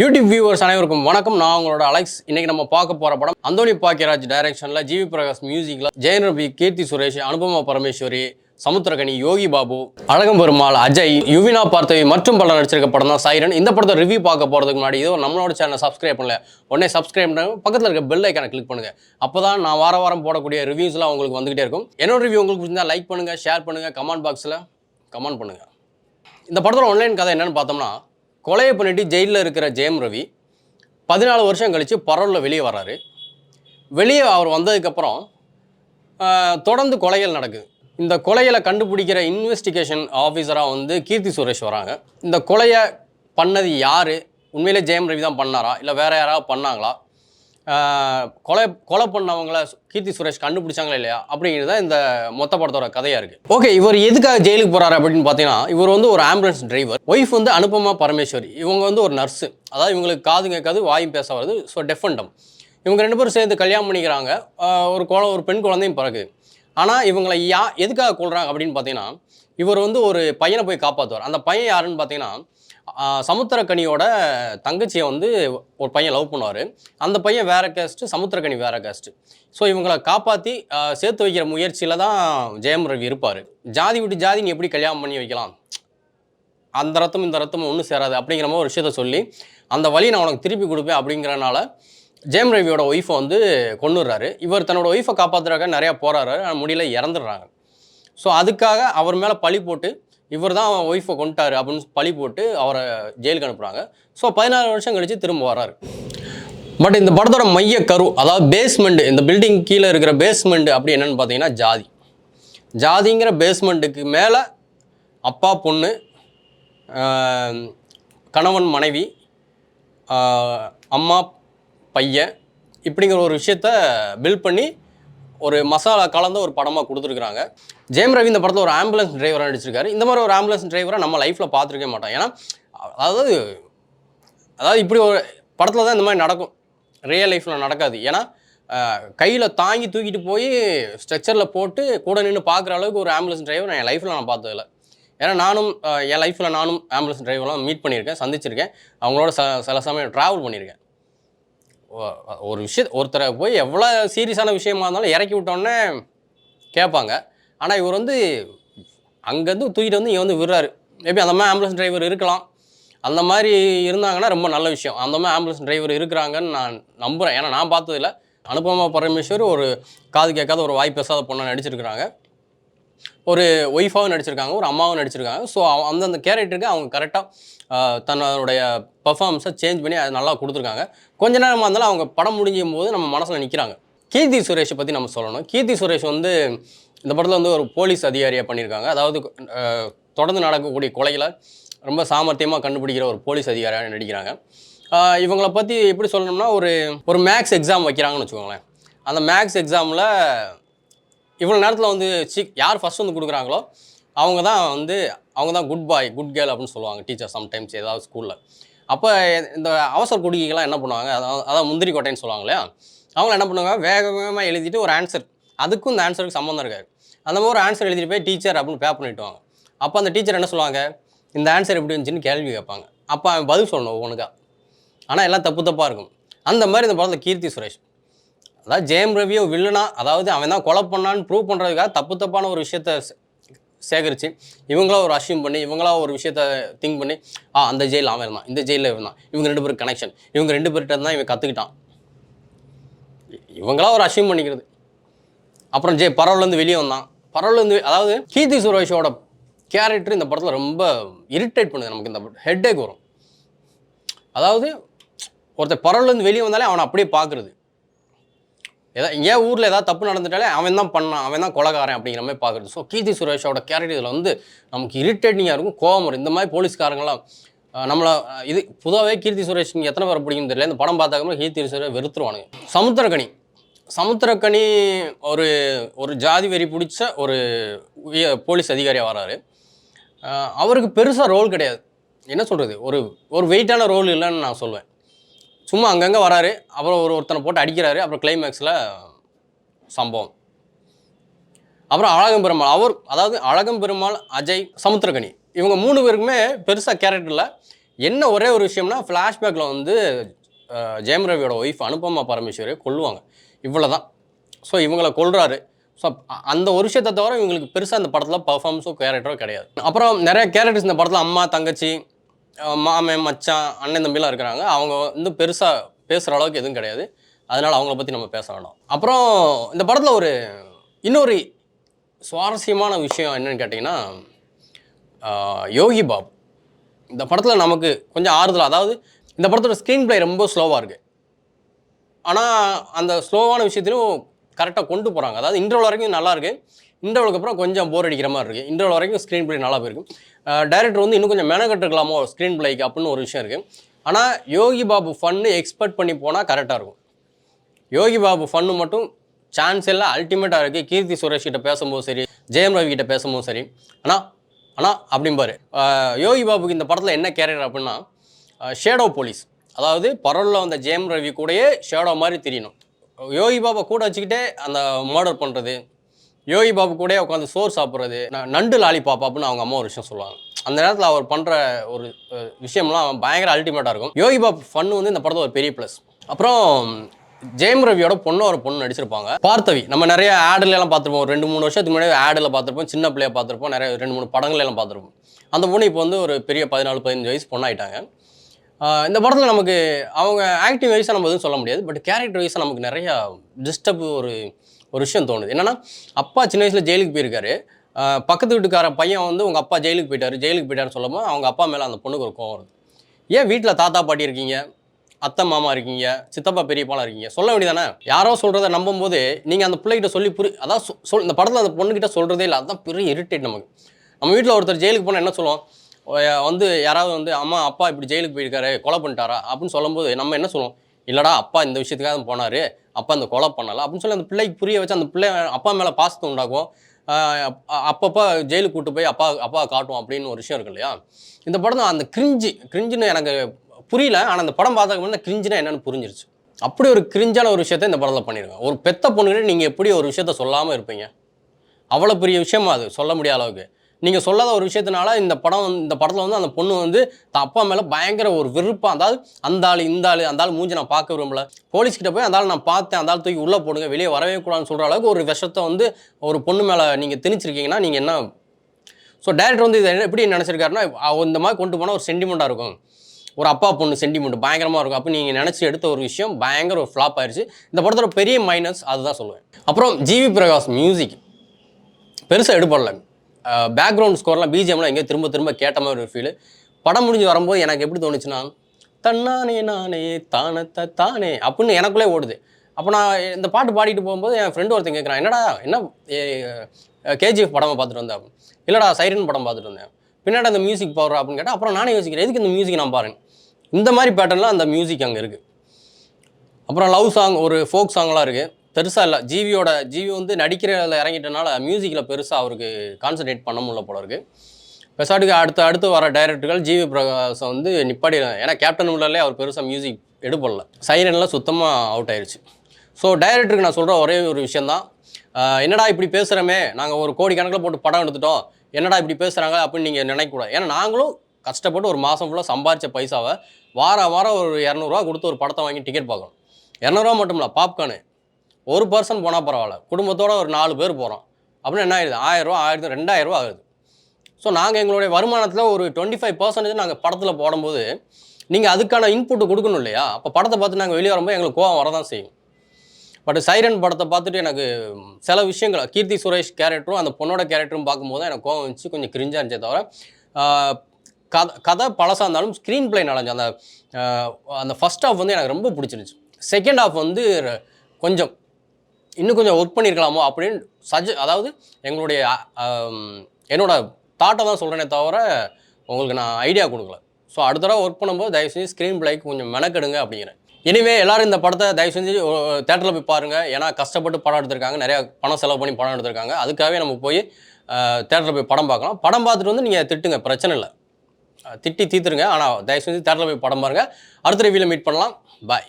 YouTube viewers அனைவருக்கும் வணக்கம். நான் உங்களோட அலெக்ஸ். இன்னைக்கு நம்ம பார்க்க போற படம் அந்தோனி பாக்கியராஜ் டைரக்ஷன்ல ஜிவி பிரகாஷ் மியூசிக்ல ஜெயன் ரவி கீர்த்தி சுரேஷ் அனுபமா பரமேஸ்வரி சமுத்திரகனி யோகி பாபு அழகம் பெருமாள் அஜய் யுவினா பார்த்தவி மற்றும் பலர் நடிச்சிருக்க படம் தான் சைரன். இந்த படத்தை ரிவ்யூ பார்க்க போறதுக்கு முன்னாடி இதோ நம்மளோட சேனலை சப்ஸ்கிரைப் பண்ணல. உடனே சப்ஸ்கிரைப் பண்ணுங்க பக்கத்தில் இருக்க பெல் ஐக்கானை கிளிக் பண்ணுங்க. அப்பதான் நான் வார வாரம் போடக்கூடிய ரிவ்யூஸ்லாம் உங்களுக்கு வந்துகிட்டே இருக்கும். என்னோட ரிவ்யூ உங்களுக்கு பிடிச்சிருந்தா லைக் பண்ணுங்க ஷேர் பண்ணுங்க கமெண்ட் பாக்ஸில் கமெண்ட் பண்ணுங்க. இந்த படத்தில் ஒன்லைன் கதை என்னன்னு பார்த்தோம்னா கொலையை பண்ணிட்டு ஜெயிலில் இருக்கிற ஜெயம் ரவி பதினாலு வருஷம் கழித்து பரோலில் வெளியே வர்றாரு. வெளியே அவர் வந்ததுக்கப்புறம் தொடர்ந்து கொலைகள் நடக்குது. இந்த கொலைகளை கண்டுபிடிக்கிற இன்வெஸ்டிகேஷன் ஆஃபீஸராக வந்து கீர்த்தி சுரேஷ் வராங்க. இந்த கொலையை பண்ணது யார்? உண்மையிலே ஜெயம் ரவி தான் பண்ணாரா? இல்லை வேறு யாராவது பண்ணாங்களா? கொலை கொலை பண்ணவங்கள கீர்த்தி சுரேஷ் கண்டுபிடிச்சாங்களா இல்லையா? அப்படிங்கிறது தான் இந்த மொத்த படத்தோட கதையாக இருக்குது ஓகே இவர் எதுக்காக ஜெயிலுக்கு போகிறாரு அப்படின்னு பார்த்தீங்கன்னா இவர் வந்து ஒரு ஆம்புலன்ஸ் டிரைவர். ஒய்ஃப் வந்து அனுபமா பரமேஸ்வரி. இவங்க வந்து ஒரு நர்ஸு அதாவது இவங்களுக்கு காது கேட்காது வாயும் பேச வருது ஸோ டெஃபண்டம் இவங்க ரெண்டு பேரும் சேர்ந்து கல்யாணம் பண்ணிக்கிறாங்க. ஒரு குழ ஒரு பெண் குழந்தையும் பிறகு. ஆனால் இவங்களை யா எதுக்காக கொள்கிறாங்க அப்படின்னு பார்த்தீங்கன்னா இவர் வந்து ஒரு பையனை போய் காப்பாற்றுவார் அந்த பையன் யாருன்னு பார்த்தீங்கன்னா சமுத்திரக்கனியோட தங்கச்சியை வந்து ஒரு பையன் லவ் பண்ணுவார். அந்த பையன் வேற கேஸ்ட்டு சமுத்திரக்கனி வேற கேஸ்ட்டு ஸோ இவங்களை காப்பாற்றி சேர்த்து வைக்கிற முயற்சியில் தான் ஜெயம் ரவி இருப்பார். ஜாதி விட்டு ஜாதி நீ எப்படி கல்யாணம் பண்ணி வைக்கலாம்? அந்த ரத்தம் இந்த ரத்தம் ஒன்றும் சேராது அப்படிங்கிற மாதிரி ஒரு விஷயத்த சொல்லி அந்த வழி நான் உனக்கு திருப்பி கொடுப்பேன் அப்படிங்கிறனால ஜெயம் ரவியோட ஒய்ஃபை வந்து கொண்டுடுறாரு இவர் தன்னோட ஒய்ஃபை காப்பாற்றுறதுக்காக நிறையா போராடுறாரு. ஆனால் முடியல இறந்துடுறாங்க. ஸோ அதுக்காக அவர் மேலே பழி போட்டு இவர் தான் ஒய்ஃபை கொண்டுட்டார் அப்படின்னு பழி போட்டு அவரை ஜெயிலுக்கு அனுப்புகிறாங்க ஸோ பதினாறு வருஷம் கழித்து திரும்ப வராரு பட் இந்த படத்தோட மைய கரு அதாவது பேஸ்மெண்ட் இந்த பில்டிங் கீழே இருக்கிற பேஸ்மெண்ட் அப்படி என்னன்னு பார்த்தீங்கன்னா ஜாதி. ஜாதிங்கிற பேஸ்மெண்ட்டுக்கு மேலே அப்பா பொண்ணு கணவன் மனைவி அம்மா பையன் இப்படிங்கிற ஒரு விஷயத்த பில்ட் பண்ணி ஒரு மசாலா கலந்த ஒரு படமாக கொடுத்துருக்குறாங்க. ஜெயம் ரவி இந்த படத்தில் ஒரு ஆம்புலன்ஸ் டிரைவராக நடிச்சிருக்காரு. இந்த மாதிரி ஒரு ஆம்புலன்ஸ் டிரைவரை நம்ம லைஃப்பில் பார்த்துருக்க மாட்டோம். ஏன்னா அதாவது அதாவது இப்படி ஒரு படத்தில் தான் இந்த மாதிரி நடக்கும். ரியல் லைஃப்பில் நடக்காது. ஏன்னா கையில் தாங்கி தூக்கிட்டு போய் ஸ்ட்ரக்சரில் போட்டு கூட நின்று பார்க்குற அளவுக்கு ஒரு ஆம்புலன்ஸ் டிரைவர் நான் என் லைஃப்பில் நான் பார்த்ததில்ல. ஏன்னா நானும் என் லைஃப்பில் நானும் ஆம்புலன்ஸ் டிரைவர்லாம் மீட் பண்ணியிருக்கேன் சந்திச்சிருக்கேன். அவங்களோட ச சில சமயம் ட்ராவல் பண்ணியிருக்கேன். ஒரு விஷயம் ஒருத்தரை போய் எவ்வளோ சீரியஸான விஷயமா இருந்தாலும் இறக்கி விட்டோன்னே கேட்பாங்க. ஆனால் இவர் வந்து அங்கேருந்து தூக்கிட்டு வந்து இங்கே வந்து விடுறாரு. மேபி அந்த மாதிரி ஆம்புலன்ஸ் டிரைவர் இருக்கலாம். அந்த மாதிரி இருந்தாங்கன்னா ரொம்ப நல்ல விஷயம். அந்த மாதிரி ஆம்புலன்ஸ் டிரைவர் இருக்கிறாங்கன்னு நான் நம்புகிறேன் ஏன்னா நான் பார்த்ததில்ல. அனுபமா பரமேஸ்வர் ஒரு காது கேட்காத ஒரு வாய் பேசாத பொண்ணை நடிச்சிருக்கிறாங்க. ஒரு ஒய்ஃபாகவும் நடிச்சிருக்காங்க. ஒரு அம்மாவும் நடிச்சிருக்காங்க. ஸோ அந்தந்த கேரக்டருக்கு அவங்க கரெக்டாக தன்னுடைய பர்ஃபார்மன்ஸை சேஞ்ச் பண்ணி அது நல்லா கொடுத்துருக்காங்க. கொஞ்ச நேரமாக இருந்தாலும் அவங்க படம் முடிஞ்சும் போது நம்ம மனசில் நிற்கிறாங்க கீர்த்தி சுரேஷை பற்றி நம்ம சொல்லணும். கீர்த்தி சுரேஷ் வந்து இந்த படத்தில் வந்து ஒரு போலீஸ் அதிகாரியாக பண்ணியிருக்காங்க. அதாவது தொடர்ந்து நடக்கக்கூடிய கொலைகளை ரொம்ப சாமர்த்தியமாக கண்டுபிடிக்கிற ஒரு போலீஸ் அதிகாரியாக நடிக்கிறாங்க. இவங்களை இவங்கள பற்றி எப்படி சொல்லணும்னா ஒரு ஒரு மேக்ஸ் எக்ஸாம் வைக்கிறாங்கன்னு வச்சுக்கோங்களேன். அந்த மேக்ஸ் எக்ஸாமில் இவ்வளோ நேரத்தில் வந்து சீ யார் ஃபஸ்ட் வந்து கொடுக்குறாங்களோ அவங்க தான் வந்து அவங்க தான் குட் பாய் குட் கேர்ள் அப்படின்னு சொல்லுவாங்க டீச்சர் சம்டைம்ஸ் ஏதாவது ஸ்கூலில் அப்போ இந்த அவசர குடிக்கைகள்லாம் என்ன பண்ணுவாங்க அதான் அதான் முந்திரி கொட்டைன்னு சொல்லுவாங்க இல்லையா? அவங்க என்ன பண்ணுவாங்க வேக வேகமாக எழுதிட்டு ஒரு ஆன்சர் அதுக்கும் இந்த ஆன்சருக்கு சம்மந்தம் இருக்காது. அந்த மாதிரி ஒரு ஆன்சர் எழுதிட்டு போய் டீச்சர் அப்படின்னு பேப் பண்ணிவிட்டுவாங்க அப்போ அந்த டீச்சர் என்ன சொல்லுவாங்க இந்த ஆன்சர் எப்படி இருந்துச்சுன்னு கேள்வி கேட்பாங்க. அப்போ அவன் பதில் சொல்லணும் ஒவ்வொன்றுக்கா ஆனால் எல்லாம் தப்பு தப்பாக இருக்கும். அந்த மாதிரி இந்த படத்தில் கீர்த்தி சுரேஷ். அதாவது ஜெயம் ரவியோ வில்லனா அதாவது அவன் தான் கொலை பண்ணான்னு ப்ரூவ் பண்ணுறதுக்காக தப்பு தப்பான ஒரு விஷயத்த சேகரித்து இவங்களா ஒரு அஷ்யூம் பண்ணி இவங்களா ஒரு விஷயத்த திங்க் பண்ணி ஆ அந்த ஜெயில் அவன் இருந்தான். இந்த ஜெயிலில் இருந்தான் இவங்க ரெண்டு பேருக்கு கனெக்ஷன் இவங்க ரெண்டு பேர்கிட்ட தான் இவன் கற்றுக்கிட்டான் இவங்களா ஒரு அஷ்யூம் பண்ணிக்கிறது. அப்புறம் ஜெய் பரவலேருந்து வெளியே வந்தான். பரவலேருந்து அதாவது கீர்த்தி சுரேஷோட கேரக்டர் இந்த படத்தில் ரொம்ப இரிட்டேட் பண்ணுது நமக்கு இந்த ஹெட்டேக் வரும். அதாவது ஒருத்தர் பரவலேருந்து வெளியே வந்தாலே அவனை அப்படியே பார்க்குறது. ஏதாவது ஏன் ஊரில் ஏதாவது தப்பு நடந்துட்டாலே அவன் தான் பண்ணான் அவன் தான் கொலகாரன் அப்படிங்கிற மாதிரி பார்க்குறது. ஸோ கீர்த்தி சுரேஷோட கேரக்டர் இதில் வந்து நமக்கு இரிட்டேட்டிங்காக இருக்கும் கோவம் வரும். இந்த மாதிரி போலீஸ்காரங்களாம் நம்மளை இது பொதுவாகவே கீர்த்தி சுரேஷ் எத்தனை பேர் பிடிக்கும் தெரியல. இந்த படம் பார்த்தாக்கமே கீர்த்தி சுரேஷ் வெறுத்துருவானுங்க. சமுத்திரக்கணி சமுத்திரக்கனி ஒரு ஒரு ஜாதி வெறி பிடிச்ச ஒரு போலீஸ் அதிகாரியாக வராரு அவருக்கு பெருசாக ரோல் கிடையாது. என்ன சொல்கிறது ஒரு ஒரு வெயிட்டான ரோல் இல்லைன்னு நான் சொல்லுவேன் சும்மா அங்கங்கே வராரு. அப்புறம் ஒரு ஒருத்தனை போட்டு அடிக்கிறாரு. அப்புறம் கிளைமேக்ஸில் சம்பவம். அப்புறம் அழகம் பெருமாள். அவர் அதாவது அழகம் பெருமாள் அஜய் சமுத்திரகனி இவங்க மூணு பேருக்குமே பெருசாக கேரக்டர் இல்லை. என்ன ஒரே ஒரு விஷயம்னா ஃப்ளாஷ்பேக்கில் வந்து ஜெயம் ரவியோட ஒய்ஃப் அனுபமா பரமேஸ்வரியை கொல்லுவாங்க. இவ்வளோ தான் ஸோ இவங்களை கொல்றாரு. ஸோ அந்த ஒரு விஷயத்தை தவிர இவங்களுக்கு பெருசாக அந்த படத்தில் பர்ஃபார்மன்ஸோ கேரக்டரோ கிடையாது. அப்புறம் நிறைய கேரக்டர்ஸ் இந்த படத்தில் அம்மா தங்கச்சி மாமன் மச்சான் அண்ணன் தம்பிலாம் இருக்கிறாங்க. அவங்க வந்து பெருசாக பேசுகிற அளவுக்கு எதுவும் கிடையாது. அதனால் அவங்கள பற்றி நம்ம பேச வேண்டாம் அப்புறம் இந்த படத்தில் ஒரு இன்னொரு சுவாரஸ்யமான விஷயம் என்னென்னு கேட்டிங்கன்னா யோகி பாபு. இந்த படத்தில் நமக்கு கொஞ்சம் ஆறுதல் அதாவது இந்த படத்தோட ஸ்க்ரீன் ப்ளே ரொம்ப ஸ்லோவாக இருக்குது ஆனால் அந்த ஸ்லோவான விஷயத்திலும் கரெக்டாக கொண்டு போகிறாங்க அதாவது இன்டர்வல் வரைக்கும் நல்லா இருக்கு. இன்டர்வலுக்கு அப்புறம் கொஞ்சம் போர் அடிக்கிற மாதிரி இருக்குது இன்டர்வல் வரைக்கும் ஸ்க்ரீன் ப்ளே நல்லா போயிருக்கு. டைரக்டர் வந்து இன்னும் கொஞ்சம் மெனக்கட்டுருக்கலாமோ ஸ்க்ரீன் ப்ளேக்கு அப்படின்னு ஒரு விஷயம் இருக்குது ஆனால் யோகி பாபு ஃபன்னு எக்ஸ்பெக்ட் பண்ணி போனால் கரெக்டாக இருக்கும். யோகி பாபு ஃபன்னு மட்டும் சான்ஸ் எல்லாம் அல்டிமேட்டாக இருக்குது கீர்த்தி சுரேஷ் கிட்ட பேசும்போது சரி ஜெயம் ரவி கிட்ட பேசும்போது சரி. ஆனால் ஆனால் அப்படிம்பாரு யோகி பாபுக்கு இந்த படத்தில் என்ன கேரக்டர் அப்படின்னா ஷேடோ போலீஸ் அதாவது பரவலில் வந்த ஜெயம் ரவி கூடயே ஷேடோ மாதிரி தெரியணும். யோகி பாபா கூட வச்சுக்கிட்டே அந்த மர்டர் பண்ணுறது யோகி பாபு கூட உட்காந்து சோறு சாப்பிட்றது நண்டு லாலிபாப் அப்படின்னு அவங்க அம்மா ஒரு விஷயம் சொல்லுவாங்க. அந்த நேரத்தில் அவர் பண்ணுற ஒரு விஷயம்லாம் பயங்கர அல்டிமேட்டாக இருக்கும். யோகி பாபு ஃபன்னு வந்து இந்த படத்தில் ஒரு பெரிய ப்ளஸ் அப்புறம் ஜெயம் ரவியோட பொண்ணு ஒரு பொண்ணு நடிச்சிருப்பாங்க. பார்த்தவி நம்ம நிறைய ஆடுல எல்லாம் பார்த்துருப்போம். ஒரு ரெண்டு மூணு வருஷத்துக்கு முன்னாடி ஆடில் பார்த்துருப்போம். சின்ன பிள்ளைய பார்த்துருப்போம். நிறைய ரெண்டு மூணு படங்கள் எல்லாம் பார்த்துருப்போம். அந்த பொண்ணு இப்போ வந்து ஒரு பெரிய பதினாலு பதினஞ்சு வயசு பொண்ணாயிட்டாங்க. இந்த படத்தில் நமக்கு அவங்க ஆக்டிவ் வைஸாக நம்ம எதுவும் சொல்ல முடியாது. பட் கேரக்டர் வைஸாக நமக்கு நிறையா டிஸ்டர்ப் ஒரு ஒரு விஷயம் தோணுது. என்னென்னா அப்பா சின்ன வயசில் ஜெயிலுக்கு போயிருக்காரு. பக்கத்து வீட்டுக்கார பையன் வந்து உங்கள் அப்பா ஜெயிலுக்கு போயிட்டார் ஜெயிலுக்கு போயிட்டாருன்னு சொல்லும்போது அவங்க அப்பா மேலே அந்த பொண்ணுக்கு ஒரு கோவம் வருது. ஏன் வீட்டில் தாத்தா பாட்டி இருக்கீங்க? அத்தை மாமா இருக்கீங்க? சித்தப்பா பெரியப்பாலாம் இருக்கீங்க? சொல்ல வேண்டியதானே யாரோ சொல்கிறத நம்பும்போது நீங்கள் அந்த பிள்ளைகிட்ட சொல்லி புரி அதான் சொல் இந்த படத்தில் அந்த பொண்ணுக்கிட்ட சொல்கிறதே இல்லை. அதுதான் பெரிய இரிட்டேட் நமக்கு. நம்ம வீட்டில் ஒருத்தர் ஜெயிலுக்கு போனால் என்ன சொல்லுவோம்? வந்து யாராவது வந்து அம்மா அப்பா இப்படி ஜெயிலுக்கு போயிருக்காரு கொலை பண்ணிட்டாரா? அப்படின்னு சொல்லும்போது நம்ம என்ன சொல்லுவோம்? இல்லைடா அப்பா இந்த விஷயத்துக்காக போனார் அப்பா இந்த கொலை பண்ணலாம் அப்படின்னு சொல்லி அந்த பிள்ளைக்கு புரிய வச்சு அந்த பிள்ளை அப்பா மேலே பாசத்தை உண்டாக்கும் அப்பப்போ ஜெயிலுக்கு கூட்டு போய் அப்பா அப்பா காட்டும் அப்படின்னு ஒரு விஷயம் இருக்கு இல்லையா? இந்த படம் தான் அந்த கிரிஞ்சு கிரிஞ்சுன்னு எனக்கு புரியல ஆனால் அந்த படம் பார்த்ததுக்கு முன்னாடி கிரிஞ்சுனா என்னன்னு புரிஞ்சிருச்சு. அப்படி ஒரு கிரிஞ்சான ஒரு விஷயத்த இந்த படத்தில் பண்ணியிருக்கேன் ஒரு பெத்த பொண்ணுகிட்ட நீங்கள் எப்படி ஒரு விஷயத்த சொல்லாமல் இருப்பீங்க? அவ்வளோ பெரிய விஷயமா அது சொல்ல முடியாத அளவுக்கு. நீங்கள் சொல்லாத ஒரு விஷயத்தினால இந்த படம் இந்த படத்தில் வந்து அந்த பொண்ணு வந்து அப்பா மேலே பயங்கர ஒரு விருப்பம் அதாவது அந்த ஆள் இந்த ஆள் அந்த ஆள் மூஞ்சி நான் பார்க்க விரும்பல. போலீஸ் கிட்ட போய் அந்த ஆள் நான் பார்த்தேன் அந்த ஆள் தூக்கி உள்ளே போடுங்க வெளியே வரவே கூடாதுன்னு சொல்கிற அளவுக்கு ஒரு விஷத்தை வந்து ஒரு பொண்ணு மேலே நீங்கள் திணிச்சிருக்கீங்கன்னா நீங்கள் என்ன? ஸோ டேரக்டர் வந்து இதை எப்படி நினச்சிருக்காருன்னா இந்த மாதிரி கொண்டு போனால் ஒரு சென்டிமெண்ட்டாக இருக்கும். ஒரு அப்பா பொண்ணு சென்டிமெண்ட் பயங்கரமாக இருக்கும். அப்போ நீங்கள் நினச்சி எடுத்த ஒரு விஷயம் பயங்கர ஒரு ஃப்ளாப் ஆயிடுச்சு இந்த படத்தோட பெரிய மைனஸ் அதுதான் சொல்லுவேன். அப்புறம் ஜிவி பிரகாஷ் மியூசிக் பெருசாக எடுபடலை. பேக்ரவுண்ட் ஸ்கோர்லாம் பிஜிஎம்லாம் எங்கேயோ திரும்ப திரும்ப கேட்ட மாதிரி ஒரு ஃபீல் படம் முடிஞ்சு வரும்போது எனக்கு எப்படி தோணுச்சுன்னா தன்னானே நானே தானத்த தானே அப்படின்னு எனக்குள்ளே ஓடுது. அப்போ நான் இந்த பாட்டு பாடிட்டு போகும்போது என் ஃப்ரெண்டு ஒருத்தன் கேட்குறான் என்னடா என்ன கேஜிஎஃப் படமாக பார்த்துட்டு வந்தேன் அப்படின்னு. சைரன் படம் பார்த்துட்டு வந்தேன். பின்னாடி அந்த மியூசிக் போடுறா? அப்படின்னு கேட்டால் அப்புறம் நானே யோசிக்கிறேன் எதுக்கு இந்த மியூசிக் நான் பாருங்க இந்த மாதிரி பேட்டர்னில் அந்த மியூசிக் அங்கே இருக்குது அப்புறம் லவ் சாங் ஒரு ஃபோக் சாங்லாம் இருக்குது பெருசாக இல்லை. ஜிவியோட ஜிவி வந்து நடிக்கிறதில் இறங்கிட்டனால மியூசிக்கில் பெருசாக அவருக்கு கான்சன்ட்ரேட் பண்ண முடியல போல இருக்கு. பெசாட்டுக்கு அடுத்து அடுத்து வர டைரக்டர்கள் ஜிவி பிரகாசம் வந்து நிப்பாடி ஏன்னா கேப்டன் உள்ளலே அவர் பெருசாக மியூசிக் எடுப்படல சைரன்லாம் சுத்தமாக அவுட் ஆயிடுச்சு ஸோ டைரக்டருக்கு நான் சொல்கிற ஒரே ஒரு விஷயந்தான் என்னடா இப்படி பேசுகிறோமே நாங்கள் ஒரு கோடி கணக்கில் போட்டு படம் எடுத்துட்டோம். என்னடா இப்படி பேசுகிறாங்க அப்படின்னு நீங்கள் நினைக்கக்கூடாது. ஏன்னா நாங்களும் கஷ்டப்பட்டு ஒரு மாதம் ஃபுல்லாக சம்பாரித்த பைசாவை வாரம் வாரம் ஒரு இரநூறுவா கொடுத்து ஒரு படத்தை வாங்கி டிக்கெட் பார்க்கணும். இரநூறுவா மட்டும் இல்லை பாப்கார்னு ஒரு பர்சன் போனால் பரவாயில்ல. குடும்பத்தோட ஒரு நாலு பேர் போகிறோம் அப்படின்னு என்ன ஆயிடுது? ஆயிரரூவா ஆயிரத்தி ரெண்டாயிரரூவா ஆகுது. ஸோ நாங்கள் எங்களுடைய வருமானத்தில் ஒரு டுவெண்ட்டி ஃபைவ் பர்சன்டேஜ் நாங்கள் படத்தில் போடும்போது நீங்கள் அதுக்கான இன்புட் கொடுக்கணும் இல்லையா? அப்போ படத்தை பார்த்து நாங்கள் வெளியே வரும்போது எங்களுக்கு கோவம் வரதான் செய்யும். பட் சைரன் படத்தை பார்த்துட்டு எனக்கு சில விஷயங்கள் கீர்த்தி சுரேஷ் கேரக்டரும் அந்த பொண்ணோட கேரக்டரும் பார்க்கும்போது எனக்கு கோவம் வந்துச்சு கொஞ்சம் கிரிஞ்சாக இருந்துச்சே தவிர கதை கதை பழசாக இருந்தாலும் ஸ்க்ரீன் பிளே நலஞ்சு அந்த அந்த ஃபஸ்ட் ஹாஃப் வந்து எனக்கு ரொம்ப பிடிச்சிருந்துச்சு. செகண்ட் ஹாஃப் வந்து கொஞ்சம் இன்னும் கொஞ்சம் ஒர்க் பண்ணியிருக்கலாமோ அப்படின்னு சஜ அதாவது எங்களுடைய என்னோட தாட்டை தான் சொல்கிறேனே தவிர உங்களுக்கு நான் ஐடியா கொடுக்கல. ஸோ அடுத்த தடவை ஒர்க் பண்ணும்போது தயவு செஞ்சு ஸ்க்ரீன் பிளேக்கு கொஞ்சம் மெனக்கெடுங்க அப்படிங்கிறேன். இனிமே எல்லோரும் இந்த படத்தை தயவு செஞ்சு தேட்டரில் போய் பாருங்கள் ஏன்னா கஷ்டப்பட்டு படம் எடுத்திருக்காங்க. நிறையா பணம் செலவு பண்ணி படம் எடுத்திருக்காங்க. அதுக்காகவே நம்ம போய் தேட்டரில் போய் படம் பார்க்கலாம். படம் பார்த்துட்டு வந்து நீங்கள் திட்டுங்க. பிரச்சனை இல்லை. திட்டி தீத்துருங்க. ஆனால் தயவு செஞ்சு தேட்டரில் போய் படம் பாருங்கள் அடுத்த ரிவியூவில் மீட் பண்ணலாம். பாய்